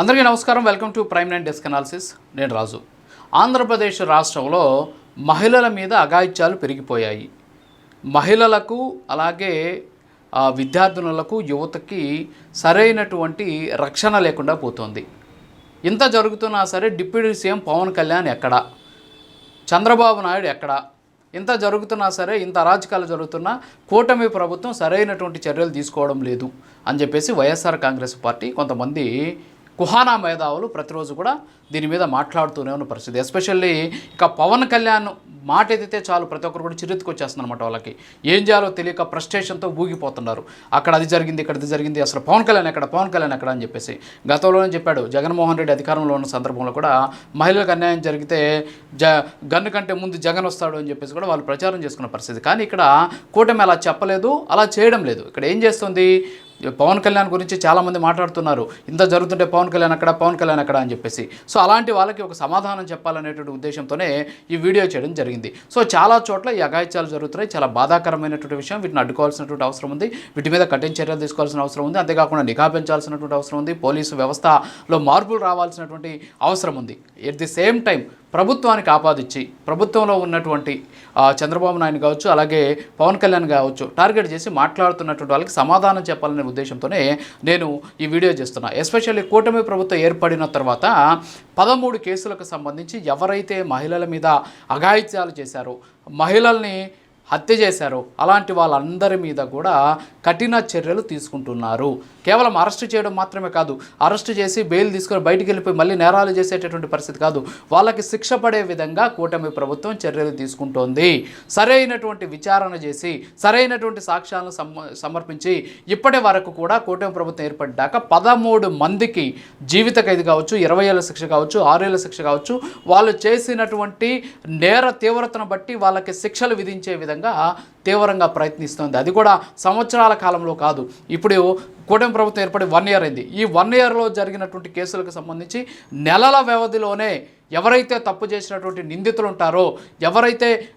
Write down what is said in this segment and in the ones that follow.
అందరికీ నమస్కారం. Welcome to prime nine desk analysis. నేను రాజు. ఆంధ్రప్రదేశ్ రాష్ట్రంలో మహిళల మీద అఘాయిత్యాలు పెరిగిపోయాయి. మహిళలకు అలాగే విద్యార్థినులకు యువతకి సరైనటువంటి రక్షణ లేకుండా పోతుంది. ఇంత జరుగుతున్నా సరే డిప్యూటీ సీఎం పవన్ కళ్యాణ్ ఎక్కడ? చంద్రబాబు నాయుడు ఎక్కడ? ఇంత జరుగుతున్నా సరే ఇంత అరాచకాలు జరుగుతున్నా కూటమి ప్రభుత్వం సరైనటువంటి చర్యలు తీసుకోవడం లేదు అని చెప్పేసి వైఎస్ఆర్ కాంగ్రెస్ పార్టీ కొంతమంది కుహానా మేధావులు ప్రతిరోజు కూడా దీని మీద మాట్లాడుతూనే ఉన్న పరిస్థితి. ఎస్పెషల్లీ ఇక పవన్ కళ్యాణ్ మాట ఎదితే చాలు ప్రతి ఒక్కరు కూడా చిరెత్తుకొచ్చేస్తుంది అనమాట వాళ్ళకి. ఏం చేయాలో తెలియక ఫ్రస్ట్రేషన్తో ఊగిపోతున్నారు. అక్కడ అది జరిగింది ఇక్కడ అది జరిగింది అసలు పవన్ కళ్యాణ్ ఎక్కడ పవన్ కళ్యాణ్ ఎక్కడ అని చెప్పేసి గతంలోనే చెప్పాడు. జగన్మోహన్ రెడ్డి అధికారంలో ఉన్న సందర్భంలో కూడా మహిళలకు అన్యాయం జరిగితే జ గన్ను కంటే ముందు జగన్ వస్తాడు అని చెప్పేసి కూడా వాళ్ళు ప్రచారం చేసుకున్న పరిస్థితి. కానీ ఇక్కడ కూటమి అలా చెప్పలేదు అలా చేయడం లేదు. ఇక్కడ ఏం చేస్తుంది? పవన్ కళ్యాణ్ గురించి చాలామంది మాట్లాడుతున్నారు. ఇంత జరుగుతుంటే పవన్ కళ్యాణ్ అక్కడ పవన్ కళ్యాణ్ అక్కడ అని చెప్పేసి. సో సో అలాంటి వాళ్ళకి ఒక సమాధానం చెప్పాలనేటువంటి ఉద్దేశంతోనే ఈ వీడియో చేయడం జరిగింది. సో చాలా చోట్ల ఈ అఘాయిత్యాలు జరుగుతున్నాయి. చాలా బాధాకరమైనటువంటి విషయం. వీటిని అడ్డుకోవాల్సినటువంటి అవసరం ఉంది. వీటి మీద కఠిన చర్యలు తీసుకోవాల్సిన అవసరం ఉంది. అంతేకాకుండా నిఘా పెంచాల్సినటువంటి అవసరం ఉంది. పోలీసు వ్యవస్థలో మార్పులు రావాల్సినటువంటి అవసరం ఉంది. ఎట్ ది సేమ్ టైం ప్రభుత్వానికి ఆపాదిచ్చి ప్రభుత్వంలో ఉన్నటువంటి చంద్రబాబు నాయుడు కావచ్చు అలాగే పవన్ కళ్యాణ్ కావచ్చు టార్గెట్ చేసి మాట్లాడుతున్నటువంటి వాళ్ళకి సమాధానం చెప్పాలనే ఉద్దేశంతోనే నేను ఈ వీడియో చేస్తున్నా. ఎస్పెషల్లీ కూటమి ప్రభుత్వం ఏర్పడిన తర్వాత పదమూడు కేసులకు సంబంధించి ఎవరైతే మహిళల మీద అఘాయిత్యాలు చేశారో మహిళల్ని హత్య చేశారో. అలాంటి వాళ్ళందరి మీద కూడా కఠిన చర్యలు తీసుకుంటున్నారు. కేవలం అరెస్ట్ చేయడం మాత్రమే కాదు అరెస్ట్ చేసి బెయిల్ తీసుకొని బయటికి వెళ్ళిపోయి మళ్ళీ నేరాలు చేసేటటువంటి పరిస్థితి కాదు. వాళ్ళకి శిక్ష పడే విధంగా కూటమి ప్రభుత్వం చర్యలు తీసుకుంటోంది. సరైనటువంటి విచారణ చేసి సరైనటువంటి సాక్ష్యాలను సమర్పించి ఇప్పటి వరకు కూడా కూటమి ప్రభుత్వం ఏర్పడ్డాక పదమూడు మందికి జీవిత ఖైదు కావచ్చు ఇరవై ఏళ్ళ శిక్ష కావచ్చు ఆరేళ్ళ శిక్ష కావచ్చు వాళ్ళు చేసినటువంటి నేర తీవ్రతను బట్టి వాళ్ళకి శిక్షలు విధించే విధంగా తీవ్రంగా ప్రయత్నిస్తోంది. అది కూడా సంవత్సరాల కాలంలో కాదు. ఇప్పుడు కూటమి ప్రభుత్వం ఏర్పడి వన్ ఇయర్ అయింది. ఈ వన్ ఇయర్లో జరిగినటువంటి కేసులకు సంబంధించి నెలల వ్యవధిలోనే ఎవరైతే తప్పు చేసినటువంటి నిందితులు ఉంటారో ఎవరైతే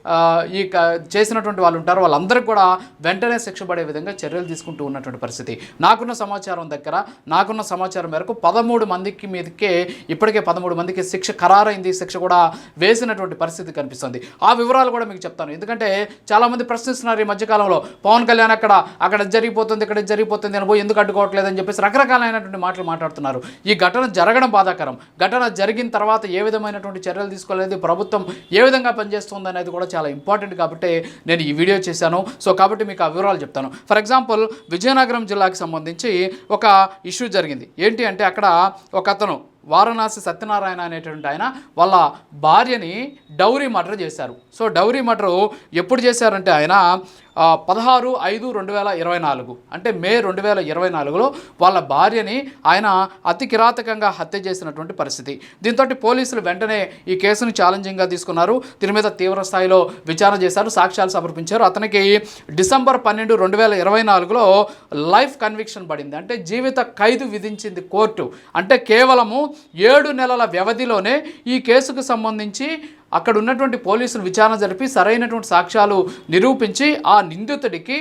ఈ క- చేసినటువంటి వాళ్ళు ఉంటారో వాళ్ళందరికీ కూడా వెంటనే శిక్ష పడే విధంగా చర్యలు తీసుకుంటూ ఉన్నటువంటి పరిస్థితి. నాకున్న సమాచారం దగ్గర నాకున్న సమాచారం మేరకు పదమూడు మందికి మీదకే ఇప్పటికే పదమూడు మందికి శిక్ష ఖరారైంది శిక్ష కూడా వేసినటువంటి పరిస్థితి కనిపిస్తుంది. ఆ వివరాలు కూడా మీకు చెప్తాను. ఎందుకంటే చాలామంది ప్రశ్నిస్తున్నారు ఈ మధ్యకాలంలో పవన్ కళ్యాణ్ అక్కడ అక్కడ జరిగిపోతుంది ఇక్కడ జరిగిపోతుంది అని పోయి ఎందుకు అడ్డుకోవట్లేదని చెప్పేసి రకరకాలైనటువంటి మాటలు మాట్లాడుతున్నారు. ఈ ఘటన జరగడం బాధాకరం. ఘటన జరిగిన తర్వాత ఏ విధంగా విధమైనటువంటి చర్యలు తీసుకోలేదు ప్రభుత్వం ఏ విధంగా పనిచేస్తుంది అనేది కూడా చాలా ఇంపార్టెంట్ కాబట్టి నేను ఈ వీడియో చేశాను. సో కాబట్టి మీకు ఆ వివరాలు చెప్తాను. ఫర్ ఎగ్జాంపుల్ విజయనగరం జిల్లాకి సంబంధించి ఒక ఇష్యూ జరిగింది. ఏంటి అంటే అక్కడ ఒక అతను వారణాసి సత్యనారాయణ అనేటువంటి ఆయన వాళ్ళ భార్యని డౌరీ మర్డర్ చేశారు. సో డౌరీ మర్డర్ ఎప్పుడు చేశారంటే ఆయన పదహారు ఐదు రెండు వేల ఇరవై నాలుగు. అంటే మే రెండు వేల ఇరవై నాలుగులో వాళ్ళ భార్యని ఆయన అతి కిరాతకంగా హత్య చేసినటువంటి పరిస్థితి. దీంతో పోలీసులు వెంటనే ఈ కేసును ఛాలెంజింగ్గా తీసుకున్నారు. దీని మీద తీవ్ర స్థాయిలో విచారణ చేశారు సాక్ష్యాలు సమర్పించారు. అతనికి డిసెంబర్ పన్నెండు రెండు వేల ఇరవై నాలుగులో లైఫ్ కన్విక్షన్ పడింది. అంటే జీవిత ఖైదు విధించింది కోర్టు. అంటే కేవలము ఏడు నెలల వ్యవధిలోనే ఈ కేసుకు సంబంధించి అక్కడ ఉన్నటువంటి పోలీసులు విచారణ జరిపి సరైనటువంటి సాక్ష్యాలు నిరూపించి ఆ నిందితుడికి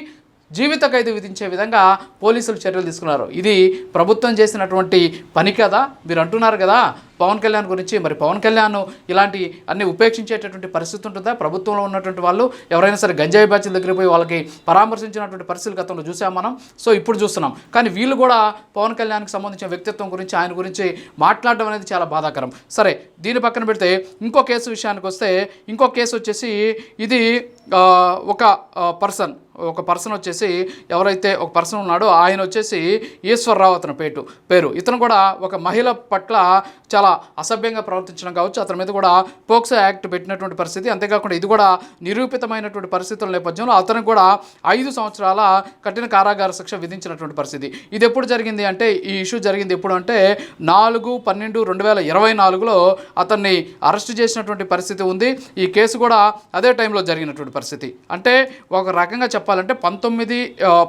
జీవిత ఖైదు విధించే విధంగా పోలీసులు చర్యలు తీసుకున్నారు. ఇది ప్రభుత్వం చేసినటువంటి పని కదా మీరు అంటున్నారు కదా. పవన్ కళ్యాణ్ గురించి మరి పవన్ కళ్యాణ్ ఇలాంటి అన్ని ఉపేక్షించేటటువంటి పరిస్థితి ఉంటుందా? ప్రభుత్వంలో ఉన్నటువంటి వాళ్ళు ఎవరైనా సరే గంజాయి బ్యాచ్ల దగ్గర పోయి వాళ్ళకి పరామర్శించినటువంటి పరిస్థితులు గతంలో చూసాం మనం. సో ఇప్పుడు చూస్తున్నాం. కానీ వీళ్ళు కూడా పవన్ కళ్యాణ్కి సంబంధించిన వ్యక్తిత్వం గురించి ఆయన గురించి మాట్లాడడం అనేది చాలా బాధాకరం. సరే దీని పక్కన పెడితే ఇంకో కేసు విషయానికి వస్తే ఇంకో కేసు వచ్చేసి ఇది ఒక పర్సన్ ఒక పర్సన్ వచ్చేసి ఎవరైతే ఒక పర్సన్ ఉన్నాడో ఆయన వచ్చేసి ఈశ్వరరావు అతని పేటు పేరు. ఇతను కూడా ఒక మహిళ పట్ల చాలా అసభ్యంగా ప్రవర్తించడం కావచ్చు. అతని మీద కూడా పోక్సో యాక్ట్ పెట్టినటువంటి పరిస్థితి. అంతేకాకుండా ఇది కూడా నిరూపితమైనటువంటి పరిస్థితుల నేపథ్యంలో అతనికి కూడా ఐదు సంవత్సరాల కఠిన కారాగార శిక్ష విధించినటువంటి పరిస్థితి. ఇది ఎప్పుడు జరిగింది అంటే ఈ ఇష్యూ జరిగింది ఎప్పుడు అంటే నాలుగు పన్నెండు రెండు వేల ఇరవై నాలుగులో అతన్ని అరెస్ట్ చేసినటువంటి పరిస్థితి ఉంది. ఈ కేసు కూడా అదే టైంలో జరిగినటువంటి పరిస్థితి. అంటే ఒక రకంగా చెప్ప చెప్పాలంటే పంతొమ్మిది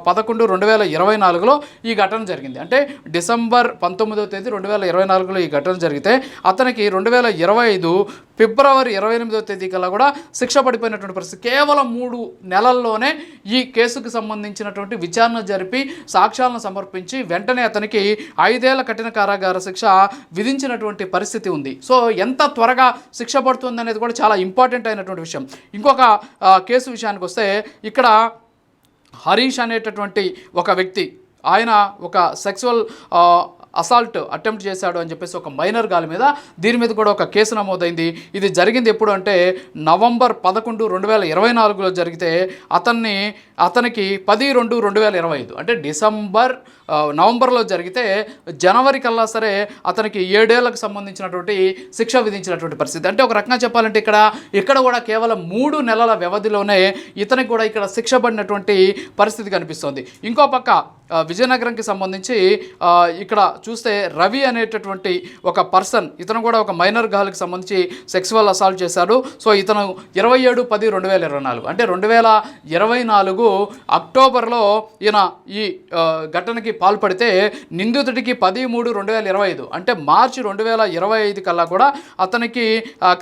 పదకొండు రెండు వేల ఇరవై నాలుగులో ఈ ఘటన జరిగింది. అంటే డిసెంబర్ పంతొమ్మిదవ తేదీ రెండు వేల ఇరవై నాలుగులో ఈ ఘటన జరిగితే అతనికి రెండు వేల ఇరవై ఐదు ఫిబ్రవరి ఇరవై ఎనిమిదవ తేదీ కల్లా కూడా శిక్ష పడిపోయినటువంటి పరిస్థితి. కేవలం మూడు నెలల్లోనే ఈ కేసుకు సంబంధించినటువంటి విచారణ జరిపి సాక్ష్యాలను సమర్పించి వెంటనే అతనికి ఐదేళ్ళ కఠిన కారాగార శిక్ష విధించినటువంటి పరిస్థితి ఉంది. సో ఎంత త్వరగా శిక్ష పడుతుంది అనేది కూడా చాలా ఇంపార్టెంట్ అయినటువంటి విషయం. ఇంకొక కేసు విషయానికి వస్తే ఇక్కడ హరీష్ అనేటటువంటి ఒక వ్యక్తి. ఆయన ఒక సెక్సువల్ అసాల్ట్ అటెంప్ట్ చేశాడు అని చెప్పేసి ఒక మైనర్ గాలి మీద దీని మీద కూడా ఒక కేసు నమోదైంది. ఇది జరిగింది ఎప్పుడు అంటే నవంబర్ పదకొండు రెండు వేల ఇరవై నాలుగులో జరిగితే అతన్ని అతనికి పది రెండు రెండు వేల ఇరవై ఐదు అంటే డిసెంబర్ నవంబర్లో జరిగితే జనవరి కల్లా సరే అతనికి ఏడేళ్ళకు సంబంధించినటువంటి శిక్ష విధించినటువంటి పరిస్థితి. అంటే ఒక రకంగా చెప్పాలంటే ఇక్కడ ఇక్కడ కూడా కేవలం మూడు నెలల వ్యవధిలోనే ఇతనికి కూడా ఇక్కడ శిక్ష పడినటువంటి పరిస్థితి కనిపిస్తోంది. ఇంకో పక్క విజయనగరంకి సంబంధించి ఇక్కడ చూస్తే రవి అనేటటువంటి ఒక పర్సన్ ఇతను కూడా ఒక మైనర్ గాలికి సంబంధించి సెక్సువల్ అసాల్ట్ చేశాడు. సో ఇతను ఇరవై ఏడు పది రెండు వేల ఇరవై నాలుగు అంటే రెండు వేల ఇరవై నాలుగు అక్టోబర్లో ఈయన ఈ ఘటనకి పాల్పడితే నిందితుడికి పది మూడు రెండు వేల ఇరవై ఐదు అంటే మార్చి రెండు వేల ఇరవై ఐదు కల్లా కూడా అతనికి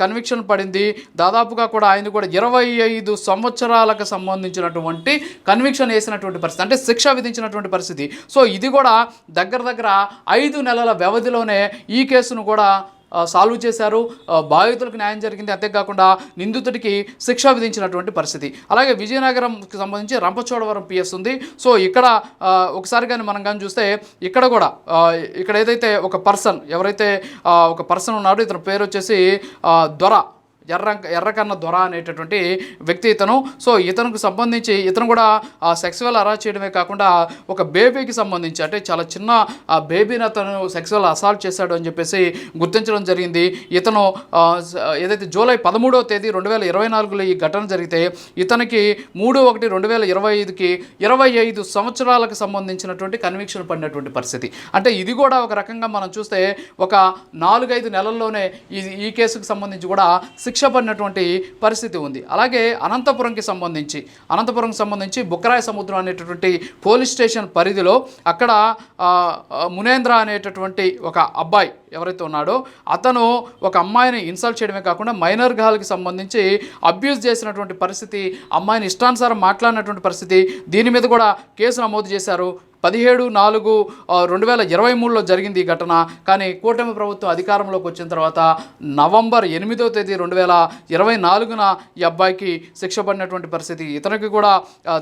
కన్విక్షన్ పడింది. దాదాపుగా కూడా ఆయన కూడా ఇరవై ఐదు సంవత్సరాలకు సంబంధించినటువంటి కన్విక్షన్ వేసినటువంటి పరిస్థితి అంటే శిక్ష విధించినటువంటి పరిస్థితి. సో ఇది కూడా దగ్గర దగ్గర ఐదు నెలల వ్యవధిలోనే ఈ కేసును కూడా సాల్వ్ చేశారు. బాధితులకు న్యాయం జరిగింది. అంతేకాకుండా నిందితుడికి శిక్ష విధించినటువంటి పరిస్థితి. అలాగే విజయనగరంకి సంబంధించి రంపచోడవరం పిఎస్ ఉంది. సో ఇక్కడ ఒకసారి కానీ మనం కానీ చూస్తే ఇక్కడ కూడా ఇక్కడ ఏదైతే ఒక పర్సన్ ఎవరైతే ఒక పర్సన్ ఉన్నాడో ఇతని పేరు వచ్చేసి దొర. ఎర్ర ఎర్రకన్న దొర అనేటటువంటి వ్యక్తి ఇతను. సో ఇతనికి సంబంధించి ఇతను కూడా సెక్సువల్ అరాచ్ చేయడమే కాకుండా ఒక బేబీకి సంబంధించి అంటే చాలా చిన్న ఆ బేబీని అతను సెక్సువల్ అసాల్ట్ చేశాడు అని చెప్పేసి గుర్తించడం జరిగింది. ఇతను ఏదైతే జూలై పదమూడవ తేదీ రెండు వేల ఇరవై నాలుగులో ఈ ఘటన జరిగితే ఇతనికి మూడు ఒకటి రెండు వేల ఇరవై ఐదుకి ఇరవై ఐదు సంవత్సరాలకు సంబంధించినటువంటి కన్విక్షన్ పడినటువంటి పరిస్థితి. అంటే ఇది కూడా ఒక రకంగా మనం చూస్తే ఒక నాలుగైదు నెలల్లోనే ఈ ఈ కేసుకు సంబంధించి కూడా శిక్ష పడినటువంటి పరిస్థితి ఉంది. అలాగే అనంతపురంకి సంబంధించి అనంతపురంకి సంబంధించి బుక్కరాయ సముద్రం అనేటటువంటి పోలీస్ స్టేషన్ పరిధిలో అక్కడ మునేంద్ర అనేటటువంటి ఒక అబ్బాయి ఎవరైతే ఉన్నాడో అతను ఒక అమ్మాయిని ఇన్సల్ట్ చేయడమే కాకుండా మైనర్ గాల్కి సంబంధించి అబ్యూజ్ చేసినటువంటి పరిస్థితి అమ్మాయిని ఇష్టానుసారం మాట్లాడినటువంటి పరిస్థితి దీని మీద కూడా కేసు నమోదు చేశారు. పదిహేడు నాలుగు రెండు వేల ఇరవై మూడులో జరిగింది ఈ ఘటన. కానీ కూటమి ప్రభుత్వం అధికారంలోకి వచ్చిన తర్వాత నవంబర్ ఎనిమిదో తేదీ రెండు వేల ఇరవై నాలుగున ఈ అబ్బాయికి శిక్ష పడినటువంటి పరిస్థితి. ఇతనికి కూడా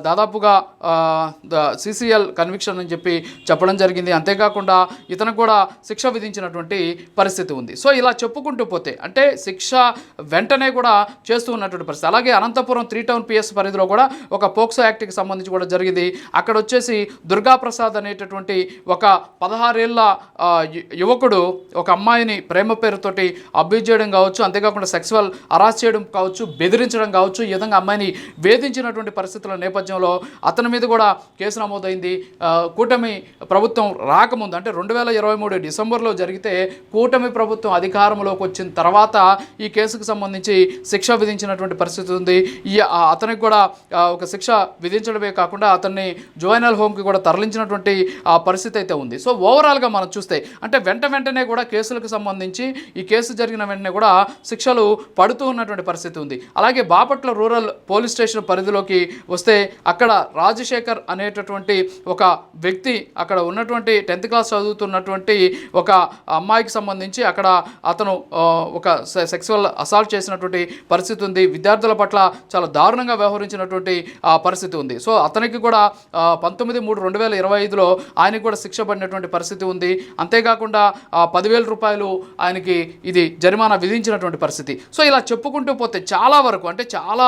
దాదాపుగా సిసిఎల్ కన్విక్షన్ అని చెప్పి చెప్పడం జరిగింది. అంతేకాకుండా ఇతనికి కూడా శిక్ష విధించినటువంటి పరిస్థితి ఉంది. సో ఇలా చెప్పుకుంటూ పోతే అంటే శిక్ష వెంటనే కూడా చేస్తూ ఉన్నటువంటి పరిస్థితి. అలాగే అనంతపురం త్రీ టౌన్ పిఎస్ పరిధిలో కూడా ఒక పోక్సో యాక్ట్కి సంబంధించి కూడా జరిగింది. అక్కడ వచ్చేసి దుర్గా ప్రసాద్ అనేటటువంటి ఒక పదహారేళ్ళ యువకుడు ఒక అమ్మాయిని ప్రేమ పేరుతోటి అబ్యూజ్ చేయడం కావచ్చు అంతేకాకుండా సెక్సువల్ అరాస్ చేయడం కావచ్చు బెదిరించడం కావచ్చు ఈ విధంగా అమ్మాయిని వేధించినటువంటి పరిస్థితుల నేపథ్యంలో అతని మీద కూడా కేసు నమోదైంది. కూటమి ప్రభుత్వం రాకముందు అంటే రెండు వేల ఇరవై మూడు డిసెంబర్లో జరిగితే కూటమి ప్రభుత్వం అధికారంలోకి వచ్చిన తర్వాత ఈ కేసుకు సంబంధించి శిక్ష విధించినటువంటి పరిస్థితి ఉంది. ఈ అతనికి కూడా ఒక శిక్ష విధించడమే కాకుండా అతన్ని జువైనల్ హోమ్కి కూడా తరలించి ఆ పరిస్థితి అయితే ఉంది. సో ఓవరాల్గా మనం చూస్తే అంటే వెంట వెంటనే కూడా కేసులకు సంబంధించి ఈ కేసు జరిగిన వెంటనే కూడా శిక్షలు పడుతూ ఉన్నటువంటి పరిస్థితి ఉంది. అలాగే బాపట్ల రూరల్ పోలీస్ స్టేషన్ పరిధిలోకి వస్తే అక్కడ రాజశేఖర్ అనేటటువంటి ఒక వ్యక్తి అక్కడ ఉన్నటువంటి టెన్త్ క్లాస్ చదువుతున్నటువంటి ఒక అమ్మాయికి సంబంధించి అక్కడ అతను ఒక సె- సెక్సువల్ అసాల్ట్ చేసినటువంటి పరిస్థితి ఉంది. విద్యార్థుల పట్ల చాలా దారుణంగా వ్యవహరించినటువంటి ఆ, పరిస్థితి ఉంది. సో అతనికి కూడా పంతొమ్మిది మూడు రెండు వేల ఇరవై ఐదులో ఆయనకు కూడా శిక్ష పడినటువంటి పరిస్థితి ఉంది. అంతేకాకుండా పదివేల రూపాయలు ఆయనకి ఇది జరిమానా విధించినటువంటి పరిస్థితి. సో ఇలా చెప్పుకుంటూ పోతే చాలా వరకు అంటే చాలా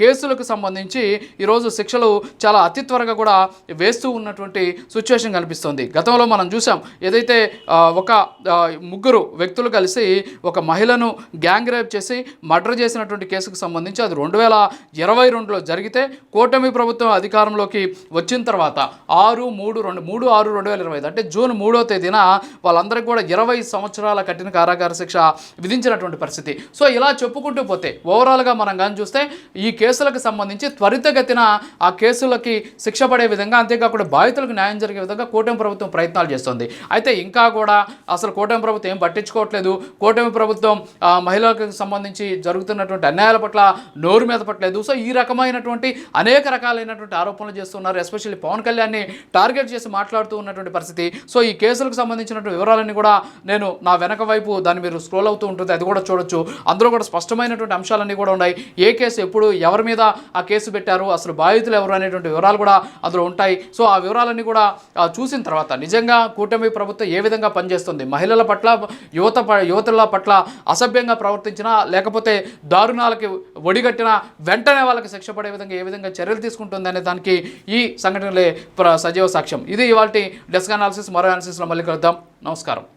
కేసులకు సంబంధించి ఈరోజు శిక్షలు చాలా అతి త్వరగా కూడా వేస్తూ ఉన్నటువంటి సిచ్యువేషన్ కనిపిస్తుంది. గతంలో మనం చూసాం ఏదైతే ఒక ముగ్గురు వ్యక్తులు కలిసి ఒక మహిళను గ్యాంగ్ రేప్ చేసి మర్డర్ చేసినటువంటి కేసుకు సంబంధించి అది రెండు వేల ఇరవై రెండులో జరిగితే కూటమి ప్రభుత్వం అధికారంలోకి వచ్చిన తర్వాత ఆరు మూడు రెండు మూడు ఆరు రెండు వేల ఇరవై ఐదు. అంటే జూన్ మూడో తేదీన వాళ్ళందరికీ కూడా ఇరవై సంవత్సరాల కఠిన కారాగార శిక్ష విధించినటువంటి పరిస్థితి. సో ఇలా చెప్పుకుంటూ పోతే ఓవరాల్గా మనం కానీ చూస్తే ఈ కేసులకు సంబంధించి త్వరితగతిన ఆ కేసులకి శిక్ష పడే విధంగా అంతేకాకుండా బాధితులకు న్యాయం జరిగే విధంగా కూటమి ప్రభుత్వం ప్రయత్నాలు చేస్తుంది. అయితే ఇంకా కూడా అసలు కూటమి ప్రభుత్వం ఏం పట్టించుకోవట్లేదు. కూటమి ప్రభుత్వం మహిళలకు సంబంధించి జరుగుతున్నటువంటి అన్యాయాల పట్ల నోరు మీద పట్టలేదు. సో ఈ రకమైనటువంటి అనేక రకాలైనటువంటి ఆరోపణలు చేస్తున్నారు ఎస్పెషల్లీ పవన్ కళ్యాణ్ని టార్గెట్ చేసి మాట్లాడుతూ ఉన్నటువంటి పరిస్థితి. సో ఈ కేసులకు సంబంధించినటువంటి వివరాలన్నీ కూడా నేను నా వెనక వైపు దాన్ని మీరు స్క్రోల్ అవుతూ ఉంటుంది. అది కూడా చూడొచ్చు. అందులో కూడా స్పష్టమైనటువంటి అంశాలన్నీ కూడా ఉన్నాయి. ఏ కేసు ఎప్పుడు ఎవరి మీద ఆ కేసు పెట్టారు అసలు బాధితులు ఎవరు అనేటువంటి వివరాలు కూడా అందులో ఉంటాయి. సో ఆ వివరాలన్నీ కూడా చూసిన తర్వాత నిజంగా కూటమి ప్రభుత్వం ఏ విధంగా పనిచేస్తుంది? మహిళల పట్ల యువత ప- పట్ల అసభ్యంగా ప్రవర్తించినా లేకపోతే దారుణాలకి ఒడిగట్టిన వెంటనే వాళ్ళకి శిక్ష పడే విధంగా ఏ విధంగా చర్యలు తీసుకుంటుంది అనే దానికి ఈ సంఘటనలే ప్ర సజీవ సాక్ష్యం. ఇది ఇవాళ డెస్క్ అనాలిసిస్ మరో అనాలిసిస్లో మళ్ళీ కలుద్దాం. నమస్కారం.